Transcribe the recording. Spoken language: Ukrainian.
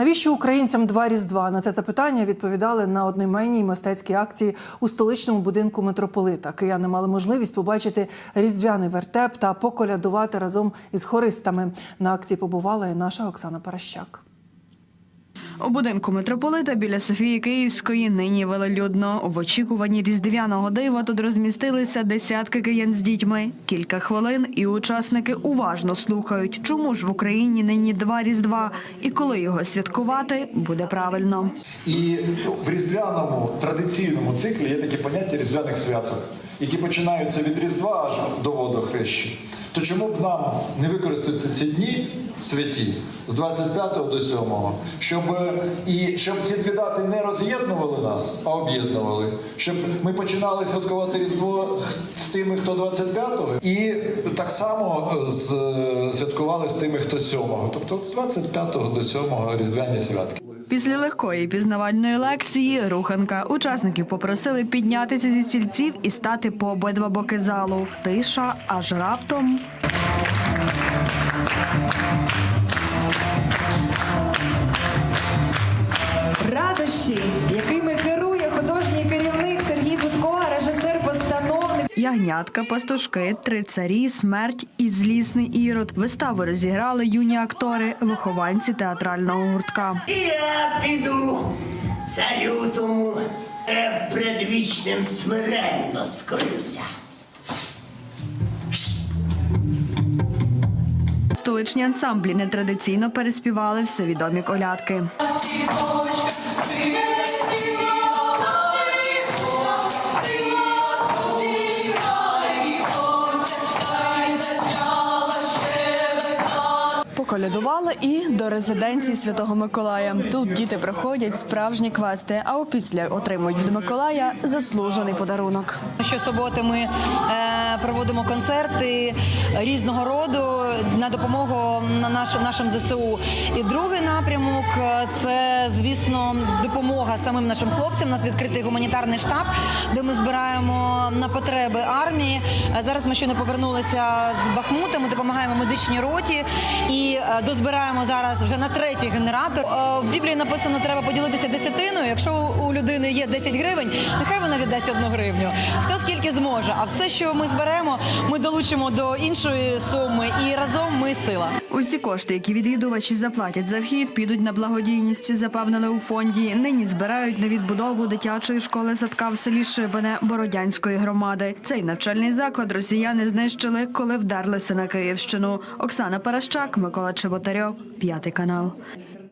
Навіщо українцям два різдва? На це запитання відповідали на одноіменній мистецькій акції у столичному будинку митрополита. Кияни мали можливість побачити різдвяний вертеп та поколядувати разом із хористами. На акції побувала і наша Оксана Паращак. У будинку митрополита біля Софії Київської нині велелюдно. В очікуванні різдвяного дива тут розмістилися десятки киян з дітьми. Кілька хвилин, і учасники уважно слухають, чому ж в Україні нині два різдва, і коли його святкувати буде правильно. І в різдвяному традиційному циклі є такі поняття різдвяних святок, які починаються від Різдва аж до водохрещі. То чому б нам не використати ці дні святі з 25 до 7, щоб і щоб ці дві дати не роз'єднували нас, а об'єднували, щоб ми починали святкувати Різдво з тими, хто 25-го, і так само з, святкували з тими, хто 7-го. Тобто з 25 до 7 різдвяні святки. Після легкої пізнавальної лекції руханка учасників попросили піднятися зі стільців і стати по обидва боки залу. Тиша, аж раптом. Радощі, якими керує художній керівник Сергій Дудко, режисер постановник. Ягнятка, пастушки, три царі, смерть і злісний ірод. Виставу розіграли юні актори, вихованці театрального гуртка. І я піду царю тому е, предвічним смиренно скорюся. Столичні ансамблі нетрадиційно переспівали всевідомі колядки. Поколядували і до резиденції Святого Миколая. Тут діти проходять справжні квести, а опісля отримують від Миколая заслужений подарунок. Щосуботи ми е, проводимо концерти різного роду на допомогу на нашим ЗСУ. І другий напрямок е, це, звісно, допомога самим нашим хлопцям. У нас відкритий гуманітарний штаб, де ми збираємо на потреби армії. Е, Зараз ми щойно повернулися з Бахмута. Ми допомагаємо медичній роті і дозбираємо зараз вже на третій генератор. Е, В Біблії написано, треба поділитися десятиною. Людини є 10 гривень, нехай вона віддасть одну гривню. Хто скільки зможе. А все, що ми зберемо, ми долучимо до іншої суми, і разом ми сила. Усі кошти, які відвідувачі заплатять за вхід, підуть на благодійність. Запевнили у фонді. Нині збирають на відбудову дитячої школи садка в селі Шибене Бородянської громади. Цей навчальний заклад росіяни знищили, коли вдерлися на Київщину. Оксана Паращак, Микола Чеботарьов, п'ятий канал.